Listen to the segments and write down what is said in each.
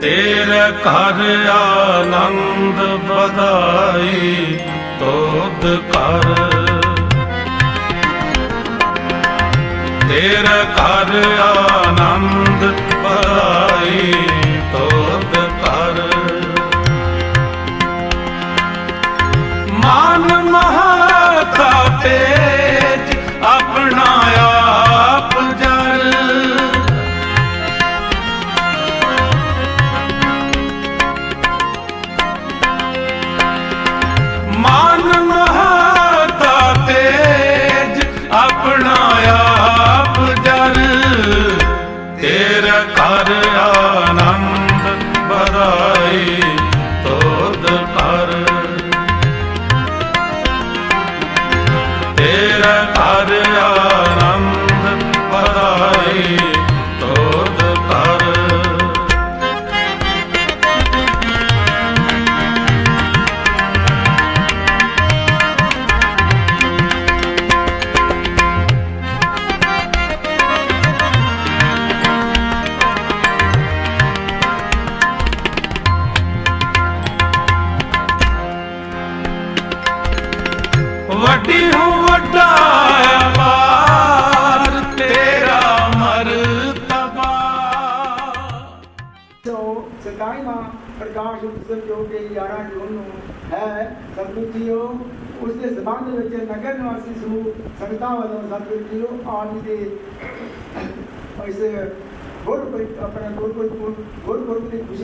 ਤੇਰੇ ਘਰ ਆਨੰਦ ਵਧਾਈ ਤੋਦ ਕਰ ਤੇਰੇ ਘਰ ਆਨੰਦ ਵਧਾਈ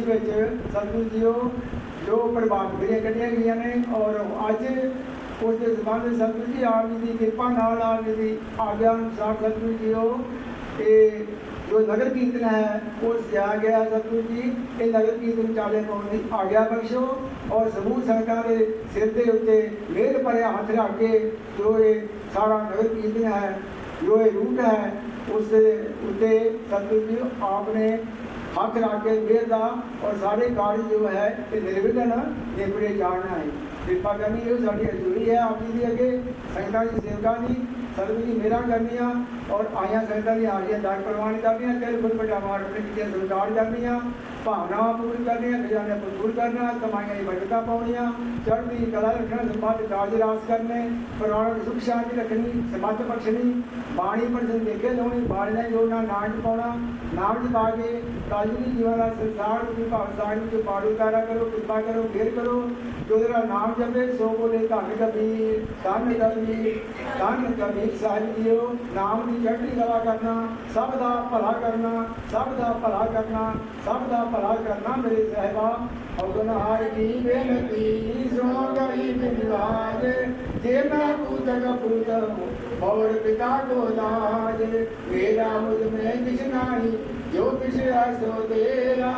ਗੁਰਪੁਰਬ ਵਿੱਚ ਸਤਿਗੁਰੂ ਜੀਓ ਜੋ ਪ੍ਰਭਾਤ ਕੱਢੀਆਂ ਗਈਆਂ ਨੇ ਔਰ ਅੱਜ ਉਸ ਦੇ ਸਬੰਧ ਸਤਿਗੁਰੂ ਜੀ, ਆਪ ਜੀ ਦੀ ਕਿਰਪਾ ਨਾਲ ਆਪ ਜੀ ਦੀ ਆਗਿਆ ਅਨੁਸਾਰ ਸਤਿਗੁਰੂ ਜੀਓ ਇਹ ਜੋ ਨਗਰ ਕੀਰਤਨ ਹੈ, ਉਹ ਸਿਆ ਗਿਆ ਸਤਿਗੁਰੂ ਜੀ। ਇਹ ਨਗਰ ਕੀਰਤਨ ਚਾਲੇ ਪਾਉਣ ਦੀ ਆਗਿਆ ਬਖਸ਼ੋ ਔਰ ਸਮੂਹ ਸੰਗਤਾਂ ਦੇ ਸਿਰ ਦੇ ਉੱਤੇ ਮਿਹਰ ਭਰਿਆ ਹੱਥ ਰੱਖ ਕੇ ਜੋ ਇਹ ਸਾਰਾ ਨਗਰ ਕੀਰਤਨ ਹੈ, ਜੋ ਇਹ ਰੂਟ ਹੈ, ਉਸ ਉੱਤੇ ਸਤਿਗੁਰੂ ਜੀ ਆਪ ਨੇ ਹੱਥ ਰੱਖ ਕੇ ਮਿਹਰ ਔਰ ਸਾਰੇ ਕਾਰਜ ਜੋ ਹੈ ਇਹ ਨਿਰਵਿਘਨ ਨਿਪੜੇ ਜਾਣਾ ਹੈ ਕਿਰਪਾ ਕਰਨੀ ਇਹ ਸਾਡੀ ਅਜੂਰੀ ਹੈ ਆਪ ਜੀ ਦੀ ਅੱਗੇ। ਸੰਗਤਾਂ ਦੀ ਸੇਵਕਾਂ ਦੀ ਸਤਿਗੁਰੂ ਜੀ ਮੇਰਾ ਕਰਨੀਆਂ ਔਰ ਆਇਆਂ ਸੰਗਤਾਂ ਦੀ ਹਾਜ਼ਰੀਆਂ ਦਾਨ ਪ੍ਰਵਾਨ ਕਰਨੀਆਂ ਤੇਰੇ ਗੁਰ ਬਟਾ ਮਾਰ ਕੇ ਜੀ ਕਰਨੀਆਂ ਭਾਵਨਾਵਾਂ ਪੂਰੀ ਕਰਨੀਆਂ, ਖਜ਼ਾਨੇ ਪੂਰ ਕਰਨਾ, ਕਮਾਈਆਂ ਦੀ ਬਚਤਾਂ ਪਾਉਣੀਆਂ, ਚੜ੍ਹਦੀ ਕਲਾ ਰੱਖਣਾ ਸਮਾਜ ਕਾਜ ਰਾਸ ਕਰਨੇ ਪ੍ਰਾਣ ਸੁਖ ਸ਼ਾਂਤੀ ਰੱਖਣੀ ਸਮਾਜ ਬਖਸ਼ਣੀ ਬਾਣੀ ਪਰ ਜਨ ਦੇਖੇ ਲਾਉਣੀ, ਬਾਣੀ ਦਾ ਜੋੜਨਾ ਨਾਮ ਪਾਉਣਾ, ਨਾਮ ਚ ਪਾ ਕੇ ਕਾਜੀ ਜੀਵਨ ਦਾ ਸੰਸਾਰ ਦੀ ਭਾਵ ਸਾਣੀ ਚ ਪਾੜੂ, ਤਾਰਾ ਕਰੋ, ਕਿਰਪਾ ਕਰੋ, ਫੇਰ ਕਰੋ, ਜੋ ਤੇਰਾ ਨਾਮ ਜਪੇ, ਸੋ ਬੋਲੇ ਧੰਨ ਕਬੀਰ ਧੰਨ ਕਬੀਰ, ਧੰਨ ਕਬੀਰ ਸਾਹਿਬ ਜੀਓ, ਨਾਮ ਦੀ ਚੜ੍ਹਦੀ ਕਲਾ ਕਰਨਾ, ਸਭ ਦਾ ਭਲਾ ਕਰਨਾ, ਸਭ ਦਾ ਭਲਾ ਕਰਨਾ, ਸਭ ਦਾ ਭਲਾ ਕਰਨਾ ਮੇਰੇ ਸਹਿਬਾ। ਅਵਗਨਹਾਰ ਕੀ ਬੇਨਤੀ ਸੁਣੋ ਗਈ ਬਿਨਵਾਜ ਜੇ ਮੈਂ ਪੂਤਕ ਪੂਤ ਔਰ ਪਿਤਾ ਕੋ ਦਾਜ ਮੇਰਾ ਮੁਝ ਮੈਂ ਕਿਛ ਨਹੀਂ, ਜੋ ਕਿਛ ਆਸੋ ਤੇਰਾ।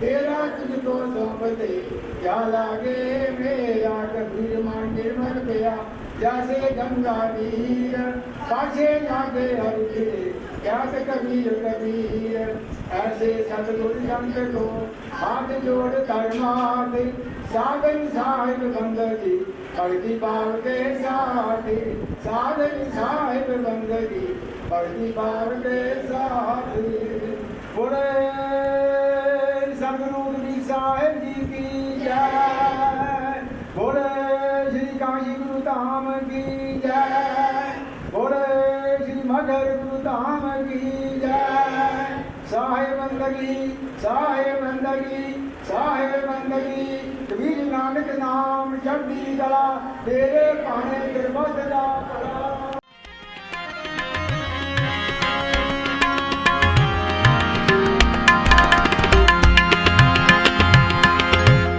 ਤੇਰਾ ਤੁਝ ਕੋ ਸੰਪਤੇ, ਕਿਆ ਲਾਗੇ ਮੇਰਾ, ਕਬੀਰ ਮਨ ਨਿਰਮਲ ਪਿਆ। ਜੈਸੇ ਗੰਗਾ ਨੀਰ ਪਾਛੇ ਲਾਗੇ ਹਰਿ ਕੇ ਕਿਆਸ ਕਬੀਰ ਕਬੀਰ। ਐਸੇ ਸਤਿਗੁਰ ਸੰਤ ਕੋ ਹਾਥ ਜੋੜ ਧਰਮਾਤ ਸਾਧਨ ਸਾਹਿਬ ਬੰਦਗੀ ਪੜਦੀ ਪਾਵ ਕੇ ਸਾਥ ਸਾਧਨ ਸਾਹਿਬ ਬੰਦਗੀ ਪੜਦੀ ਪਾਵ ਕੇ ਸਾਥ ਬੋਲੇ ਸਤਿਗੁਰੂ ਜੀ ਸਾਹਿਬ ਗੁਰੂ ਧਾਮ ਕੀ ਜੈ? ਸਾਹਿਬ ਬੰਦਗੀ ਸਾਹਿਬ ਬੰਦਗੀ ਸਾਹਿਬ ਬੰਦਗੀ। ਕਬੀਰ ਨਾਨਕ ਨਾਮ ਚੜ੍ਹਦੀ ਕਲਾ, ਤੇਰੇ ਭਾਣੇ ਗੁਰਮਤਿ ਦਾ ਭਲਾ।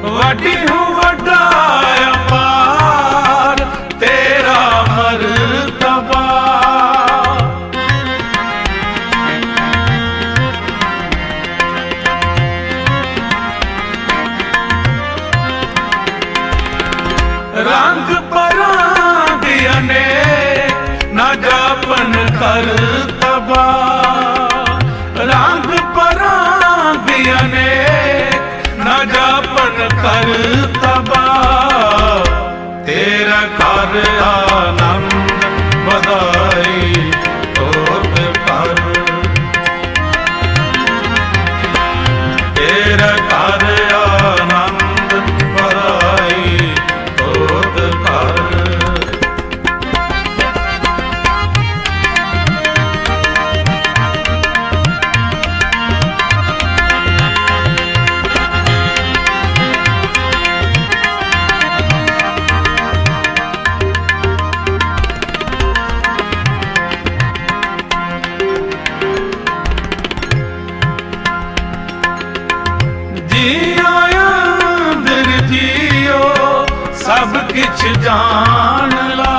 ਵੱਡੀ ਹੂੰ ਵੱਡਾ ਰੰਗ ਪਰਾਂ ਦੀ ਅਨੇਕ ਨਾ ਜਾਪਨ ਕਰ ਤਬਾ ਰੰਗ ਪਰਾਂ ਦੀ ਅਨੇਕ ਨਾ ਜਾਪਨ ਕਰਤਬਾ ਤੇਰਾ ਕਿਛ ਜਾਣ ਲਾ।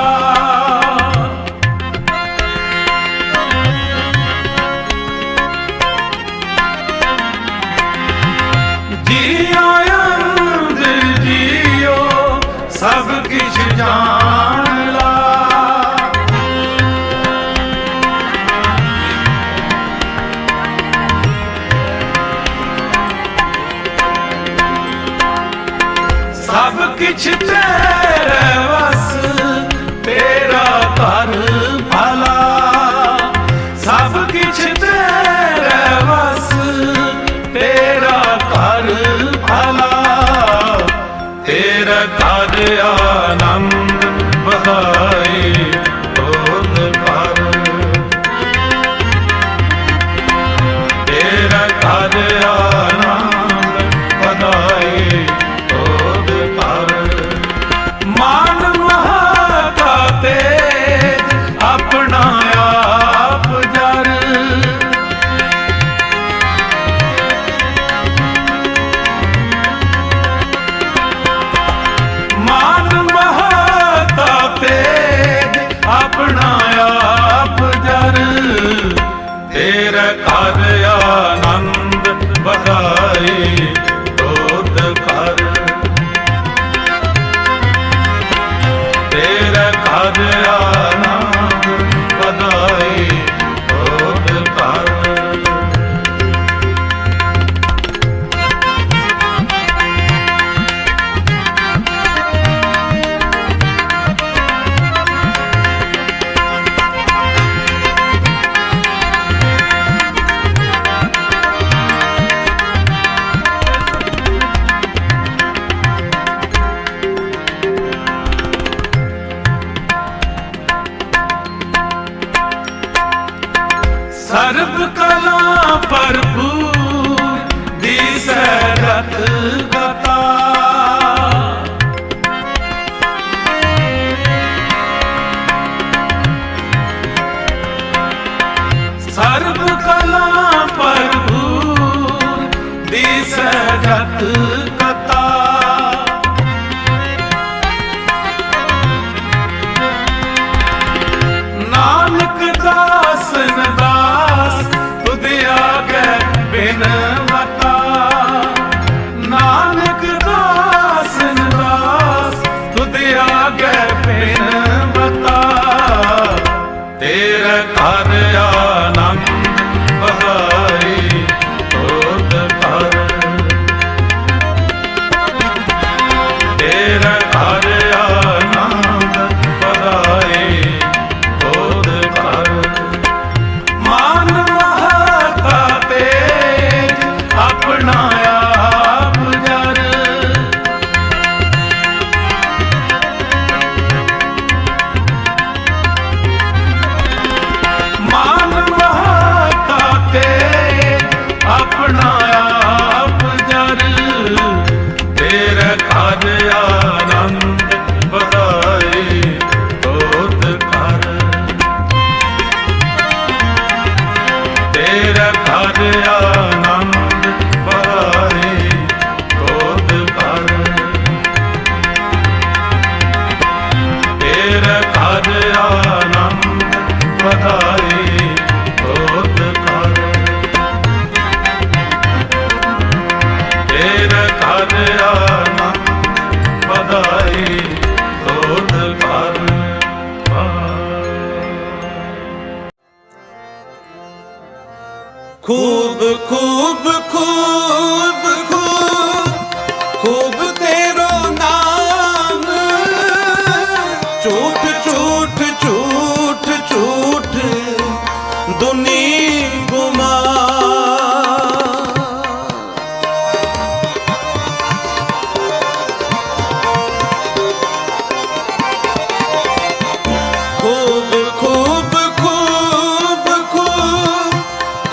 ਜੀਓ ਸਭ ਕਿਛ ਜਾਣ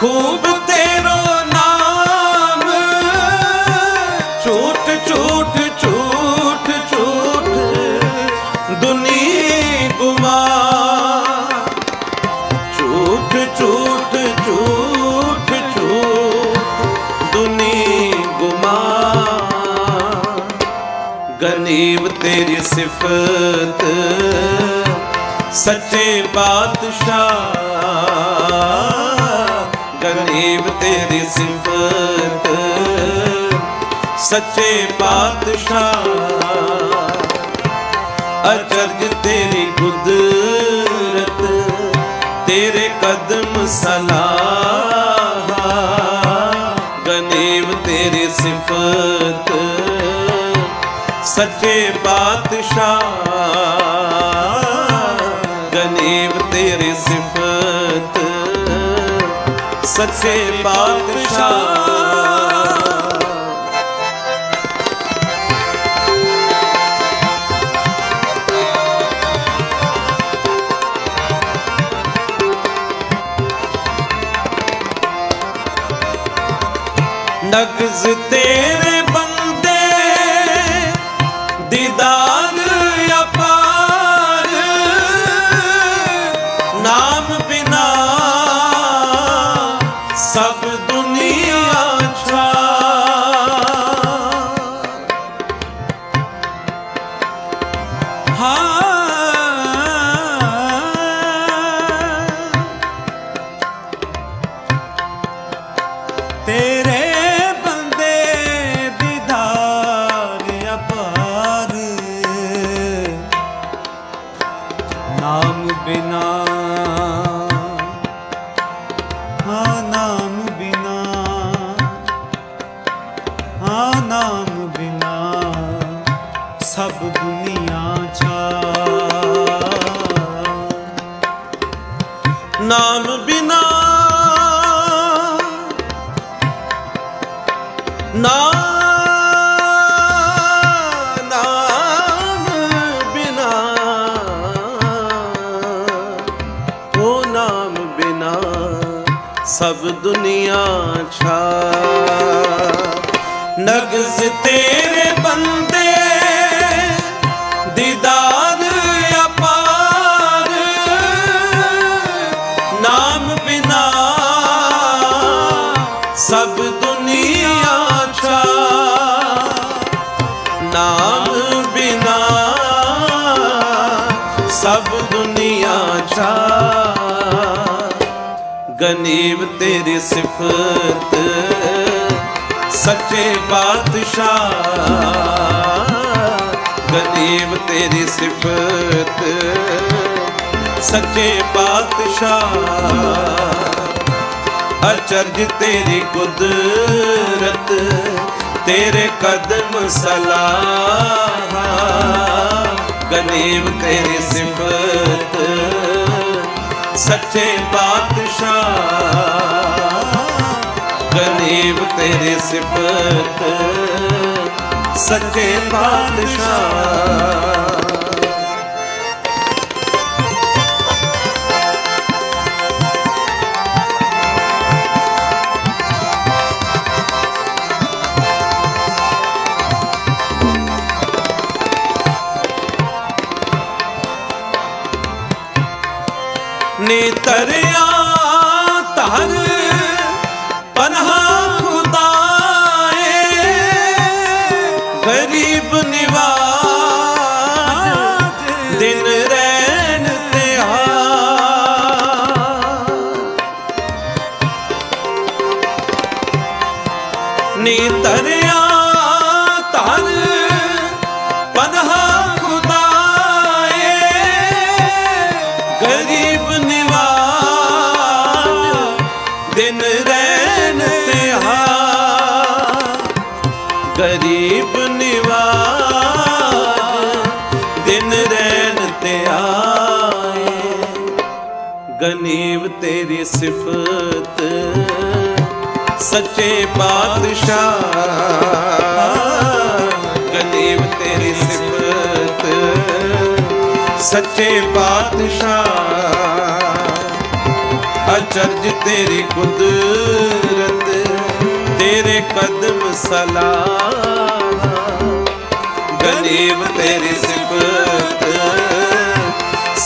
ਖੂਬ ਤੇਰਾ ਨਾਮ। ਝੂਠ ਝੂਠ ਝੂਠ ਝੂਠ। ਦੁਨੀ ਗੁਮਾ। ਝੂਠ ਝੂਠ ਝੂਠ ਝੂਠ। ਦੁਨੀ ਗੁਮਾ। ਗਨੀਬ ਤੇਰੀ ਸਿਫਤ। ਸੱਚੇ ਬਾਦਸ਼ਾਹ। ਗਰੀਬ ਤੇਰੀ ਸਿਫਤ। ਸੱਚੇ ਪਾਤਸ਼ਾਹ, ਅਚਰਜ ਤੇਰੀ ਕੁਦਰਤ, ਤੇਰੇ ਕਦਮ ਸਲਾਹ। ਗਨੀਵ ਤੇਰੀ ਸਿਫਤ। ਸੱਚੇ ਪਾਤਸ਼ਾਹ ਗਨੀਵ ਤੇਰੀ ਸਿਫਤ। ਸੱਚੇ ਪਾਤਸ਼ਾਹ ਨਗਜ਼ ਤੇਰੇ ਬਿਨਾ ਗਨੀਵ ਤੇਰੀ ਸਿਫਤ, ਸੱਚੇ ਪਾਤਸ਼ਾਹ। ਗਨੀਵ ਤੇਰੀ ਸਿਫਤ, ਸੱਚੇ ਪਾਤਸ਼ਾਹ। ਅਚਰਜ ਤੇਰੀ ਕੁਦਰਤ, ਤੇਰੇ ਕਦਮ ਸਲਾਹ। ਗਨੀਬ ਤੇਰੀ ਸਿਫਤ ਸੱਚੇ ਪਾਤਸ਼ਾਹ। ਗਰੀਬ ਤੇਰੇ ਸਿਫਤ। ਸੱਚੇ ਪਾਤਸ਼ਾਹ। ਗਨੀਬ ਤੇਰੀ ਸਿਫਤ, ਸੱਚੇ ਪਾਤਸ਼ਾਹ। ਗਨੀਬ ਤੇਰੀ ਸਿਫਤ, ਸੱਚੇ ਪਾਤਸ਼ਾਹ। ਅਚਰਜ ਤੇਰੀ ਕੁਦਰਤ, ਤੇਰੇ ਕਦਮ ਸਲਾਮ ਗਨੀਬ ਤੇਰੀ ਸਿਫਤ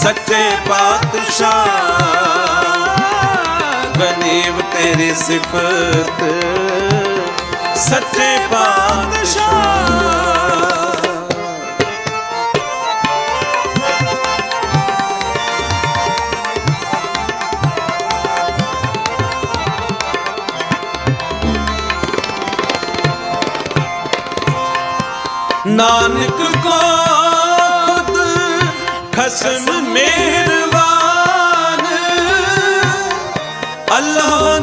ਸੱਚੇ ਪਾਤਸ਼ਾਹ। ਗਨੀਬ ਤੇਰੀ ਸਿਫਤ। ਸੱਚੇ ਪਾਤਸ਼ਾਹ। ਨਾਨਕ ਕੋ ਖਸਮ ਮਿਹਰਬਾਨ। ਅੱਲਾਹ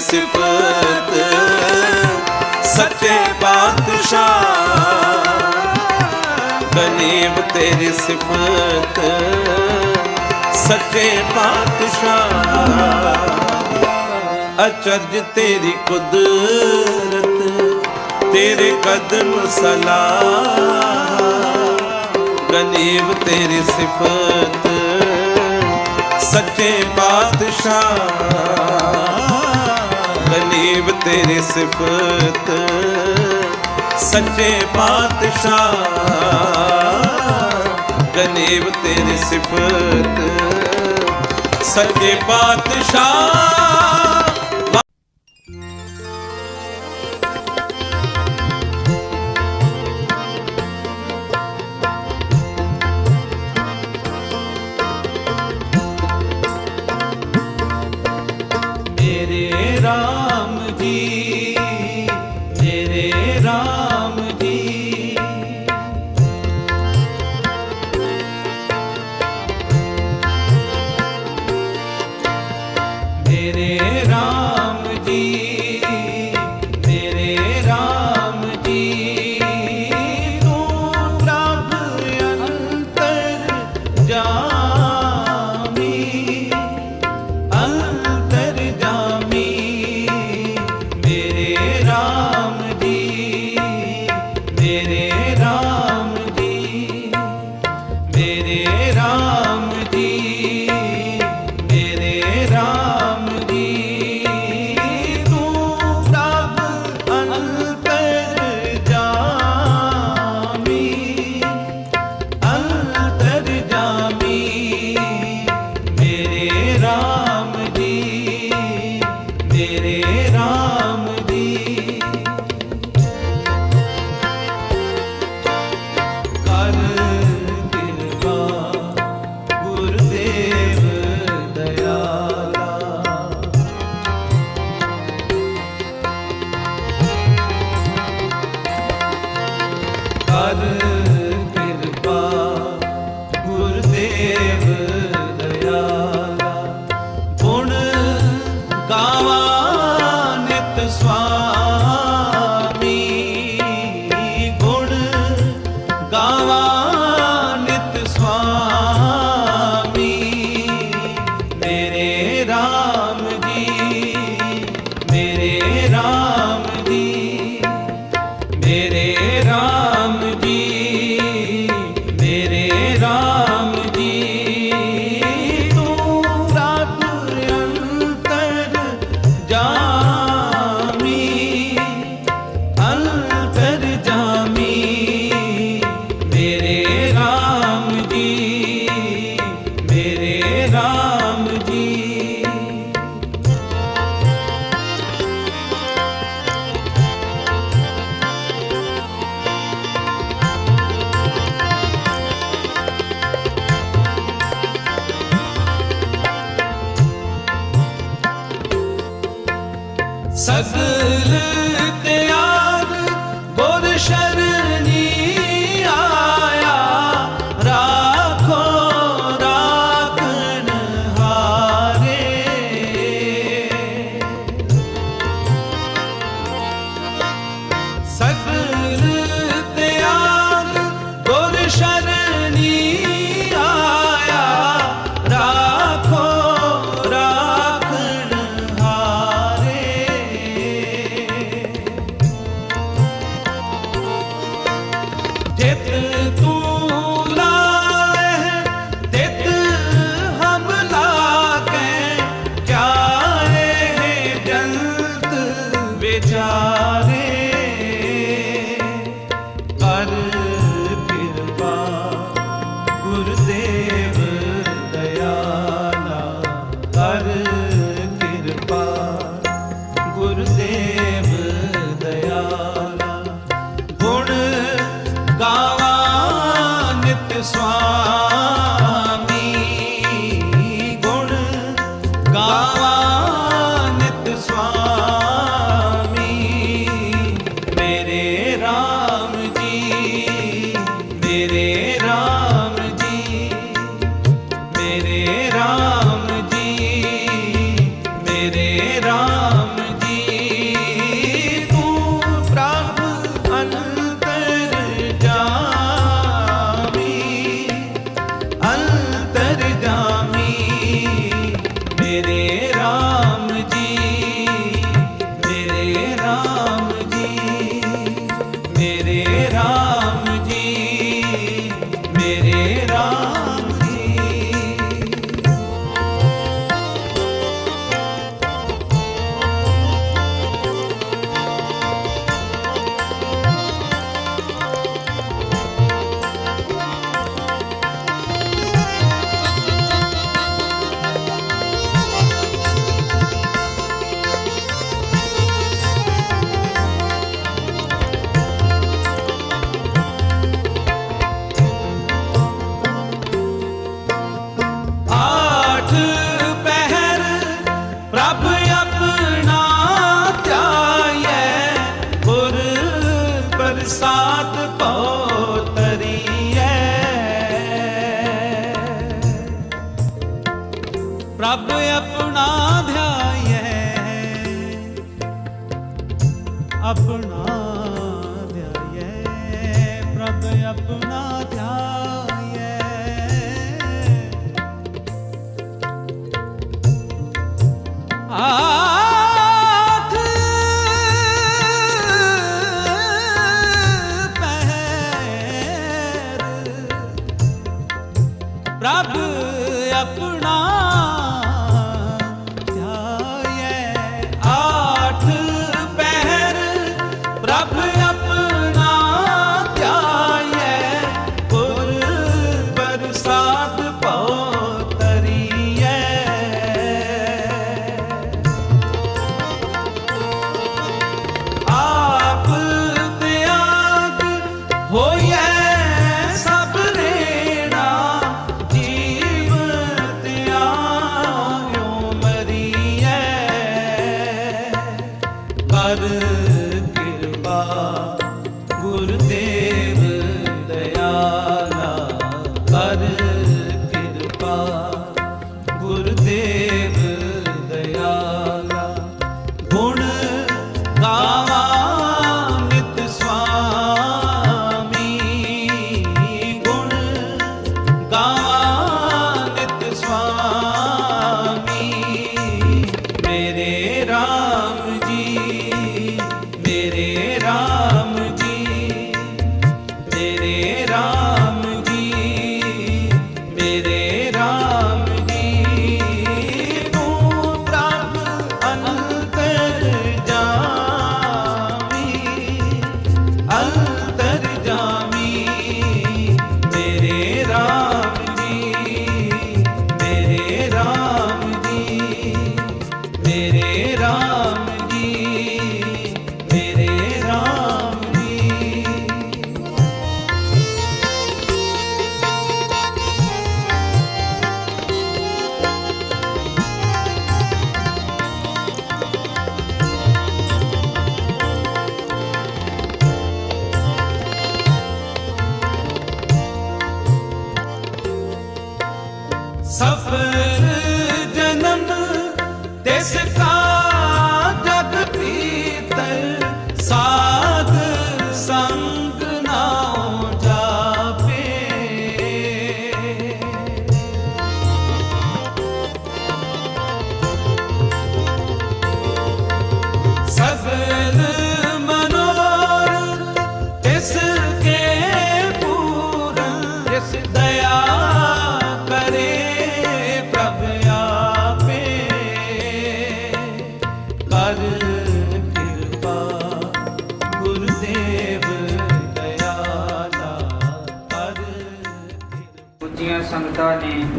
ਸਿਫਤ ਸੱਚੇ ਬਾਦਸ਼ਾਹ ਗਨੀਬ ਤੇਰੀ ਸਿਫਤ ਸੱਚੇ ਬਾਦਸ਼ਾਹ ਅਚਰਜ ਤੇਰੀ ਕੁਦਰਤ ਤੇਰੇ ਕਦਮ ਸਲਾ ਗਨੀਬ ਤੇਰੀ ਸਿਫਤ ਸੱਚੇ ਬਾਦਸ਼ਾਹ ਗਰੀਬ ਤੇਰੇ ਸਿਫਤ ਸੱਚੇ ਪਾਤਸ਼ਾਹ। ਗਰੀਬ ਤੇਰੇ ਸਿਫਤ ਸੱਚੇ ਪਾਤਸ਼ਾਹ। ਸਗਲ ਤਿਆਗ ਆਪਣਾ ਧਿਆਇਐ ਪ੍ਰਭ ਆਪਣਾ ਧਿਆਇਐ ਆਖ ਕਰ ਕਿਰਪਾ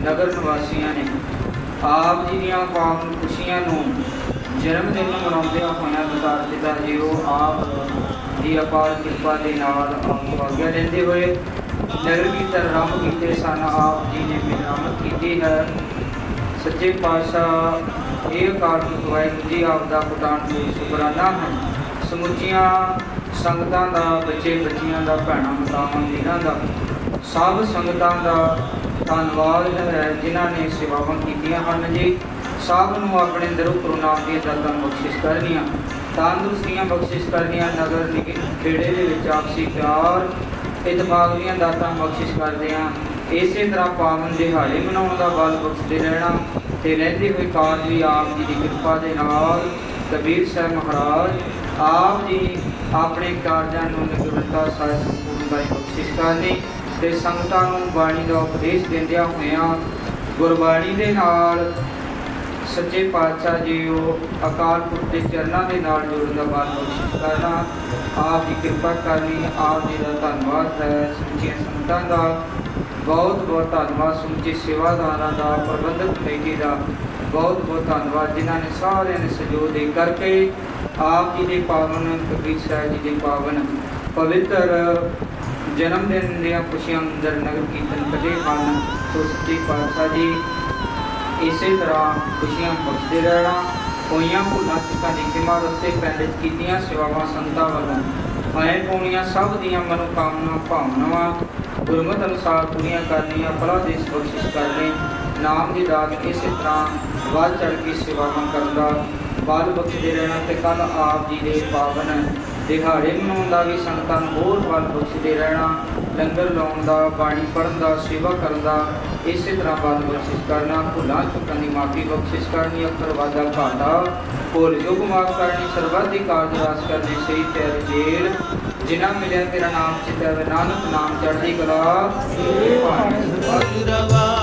ਨਗਰ ਨਿਵਾਸੀਆਂ ਨੇ ਆਪ ਜੀ ਦੀਆਂ ਪਾਵਨ ਖੁਸ਼ੀਆਂ ਨੂੰ ਜਨਮ ਦਿਨ ਮਨਾਉਂਦਿਆਂ ਹੋਇਆਂ ਬਤਾਰ ਪਿਤਾ ਜੀ ਉਹ ਆਪ ਦੀ ਅਪਾਰ ਕਿਰਪਾ ਦੇ ਨਾਲ ਆਪ ਆਗਿਆ ਲੈਂਦੇ ਹੋਏ ਨਗਰ ਕੀਰਤਨ ਆਰੰਭ ਕੀਤੇ ਸਨ, ਆਪ ਜੀ ਨੇ ਮਿਹਰਮਤ ਕੀਤੀ ਹੈ। ਸੱਚੇ ਪਾਤਸ਼ਾਹ ਇਹ ਅਕਾਲ ਵਾਹਿਗੁਰੂ ਜੀ ਆਪ ਦਾ ਪ੍ਰਦਾਨ ਕੋਈ ਸ਼ੁਕਰਾਨਾ ਹੈ। ਸਮੁੱਚੀਆਂ ਸੰਗਤਾਂ ਦਾ ਬੱਚੇ ਬੱਚੀਆਂ ਦਾ ਭੈਣਾਂ ਮਤਾਵਾਂ ਵੀਰਾਂ ਦਾ, ਸਭ ਸੰਗਤਾਂ ਦਾ ਧੰਨਵਾਦ ਹੈ ਜਿਨ੍ਹਾਂ ਨੇ ਸੇਵਾਵਾਂ ਕੀਤੀਆਂ ਹਨ ਜੀ। ਸਭ ਨੂੰ ਆਪਣੇ ਦਰੋਂ ਕਰੁਣਾ ਦੀਆਂ ਦਾਤਾਂ ਬਖਸ਼ਿਸ਼ ਕਰਨੀਆਂ। ਤੰਦਰੁਸਤੀਆਂ ਬਖਸ਼ਿਸ਼ ਕਰਨੀਆਂ, ਨਗਰ ਨਿਕ- ਖੇੜੇ ਦੇ ਵਿੱਚ ਆਪਸੀ ਪਿਆਰ ਇਤਫਾਕ ਦੀਆਂ ਦਾਤਾਂ ਬਖਸ਼ਿਸ਼ ਕਰਦੇ ਹਾਂ ਇਸੇ ਤਰ੍ਹਾਂ ਪਾਵਨ ਦਿਹਾੜੇ ਮਨਾਉਣ ਦਾ ਬਲ ਬਖਸ਼ਦੇ ਰਹਿਣਾ ਤੇ ਰਹਿੰਦੇ ਹੋਏ ਕਾਰਜ ਵੀ ਆਪ ਜੀ ਦੀ ਕਿਰਪਾ ਦੇ ਨਾਲ ਕਬੀਰ ਸਾਹਿਬ ਮਹਾਰਾਜ ਆਪ ਜੀ ਆਪਣੇ ਕਾਰਜਾਂ ਨੂੰ ਨਿਰਵਤਾ ਸਾਹਿਬ ਸੰਪੂਰਨ ਬਖਸ਼ਿਸ਼ ਕਰਨੀ। ਤੇ ਸੰਗਤਾਂ ਨੂੰ ਬਾਣੀ ਦਾ ਉਪਦੇਸ਼ ਦਿੰਦਿਆਂ ਹੋਇਆਂ ਗੁਰਬਾਣੀ ਦੇ ਨਾਲ ਸੱਚੇ ਪਾਤਸ਼ਾਹ ਜੀ ਉਹ ਅਕਾਲ ਪੁਰਖ ਦੇ ਚਰਨਾਂ ਦੇ ਨਾਲ ਜੁੜਨ ਦਾ ਬਲ ਬਖਸ਼ਿਸ਼ ਕਰਨਾ। ਆਪ ਦੀ ਕਿਰਪਾ ਕਰਨੀ, ਆਪ ਜੀ ਦਾ ਧੰਨਵਾਦ ਹੈ। ਸਮੁੱਚੀਆਂ ਸੰਗਤਾਂ ਦਾ ਬਹੁਤ ਬਹੁਤ ਧੰਨਵਾਦ। ਸਮੁੱਚੇ ਸੇਵਾਦਾਰਾਂ ਦਾ, ਪ੍ਰਬੰਧਕ ਕਮੇਟੀ ਦਾ ਬਹੁਤ ਬਹੁਤ ਧੰਨਵਾਦ। ਜਿਨ੍ਹਾਂ ਨੇ ਸਾਰਿਆਂ ਨੇ ਸਹਿਯੋਗ ਦੇ ਕਰਕੇ ਆਪ ਜੀ ਦੇ ਪਾਵਨ ਕਬੀਰ ਸਾਹਿਬ ਜੀ ਦੇ ਪਾਵਨ ਪਵਿੱਤਰ ਜਨਮ ਦਿਨ ਦੀਆਂ ਖੁਸ਼ੀਆਂ ਅੰਦਰ ਨਗਰ ਕੀਰਤਨ ਕੱਢੇ ਹਨ ਸੋ ਸੱਚੇ ਪਾਤਸ਼ਾਹ ਜੀ। ਇਸੇ ਤਰ੍ਹਾਂ ਖੁਸ਼ੀਆਂ ਬਖਸ਼ਦੇ ਰਹਿਣਾ ਹੋਈਆਂ ਭੁੱਲਾਂ ਚੁੱਕਾਂ ਦੀ ਖਿਮਾ ਰਸਤੇ ਪਿੰਡ ਕੀਤੀਆਂ ਸੇਵਾਵਾਂ ਸੰਤਾਂ ਵੱਲੋਂ। ਐ ਪੂਣੀਆਂ ਸਭ ਦੀਆਂ ਮਨੋਕਾਮਨਾ, ਭਾਵਨਾਵਾਂ, ਗੁਰਮਤਿ ਅਨੁਸਾਰ ਪੂਰੀਆਂ ਕਰਨੀਆਂ ਫਲਾ ਦੇਸ਼ ਬਖਸ਼ਿਸ਼ ਕਰਨੀ ਨਾਮ ਦੀ ਦਾਤ ਇਸੇ ਤਰ੍ਹਾਂ ਵੱਧ ਚੜ ਕੇ ਸੇਵਾਵਾਂ ਕਰਨ ਦਾ, ਬਲ ਬਖਸ਼ਦੇ ਰਹਿਣਾ ਤੇ ਕੱਲ ਆਪ ਜੀ ਦੇ ਪਾਵਨ ਦਿਹਾੜੇ ਮਨਾਉਣ ਦਾ ਵੀ ਸੰਗਤਾਂ ਨੂੰ ਹੋਰ ਬਲ ਬਖਸ਼ਦੇ ਰਹਿਣਾ, ਲੰਗਰ ਲਾਉਣ ਦਾ, ਬਾਣੀ ਪੜ੍ਹਨ ਦਾ, ਸੇਵਾ ਕਰਨ ਦਾ, ਇਸੇ ਤਰ੍ਹਾਂ ਬਲ ਬਖਸ਼ਿਸ਼ ਕਰਨਾ, ਭੁੱਲਾਂ ਚੁੱਕਣ ਦੀ ਮਾਫੀ ਬਖਸ਼ਿਸ਼ ਕਰਨੀ, ਅੱਖਰ ਵਾਦਾ ਘਾਟਾ ਹੋਰ ਜੁਗ ਮਾਫ ਕਰਨੀ ਸਰਬੱਤ ਕਾਰਜ ਰਾਸ ਕਰਨੀ, ਸਹੀ ਤੇਰ ਜੇਲ, ਜਿਨ੍ਹਾਂ ਮਿਲਿਆ ਤੇਰਾ ਨਾਮ ਚਿਤੈ ਨਾਨਕ ਨਾਮ ਚੜ੍ਹਦੀ ਕਲਾ ਇਹ ਪਾਣੀ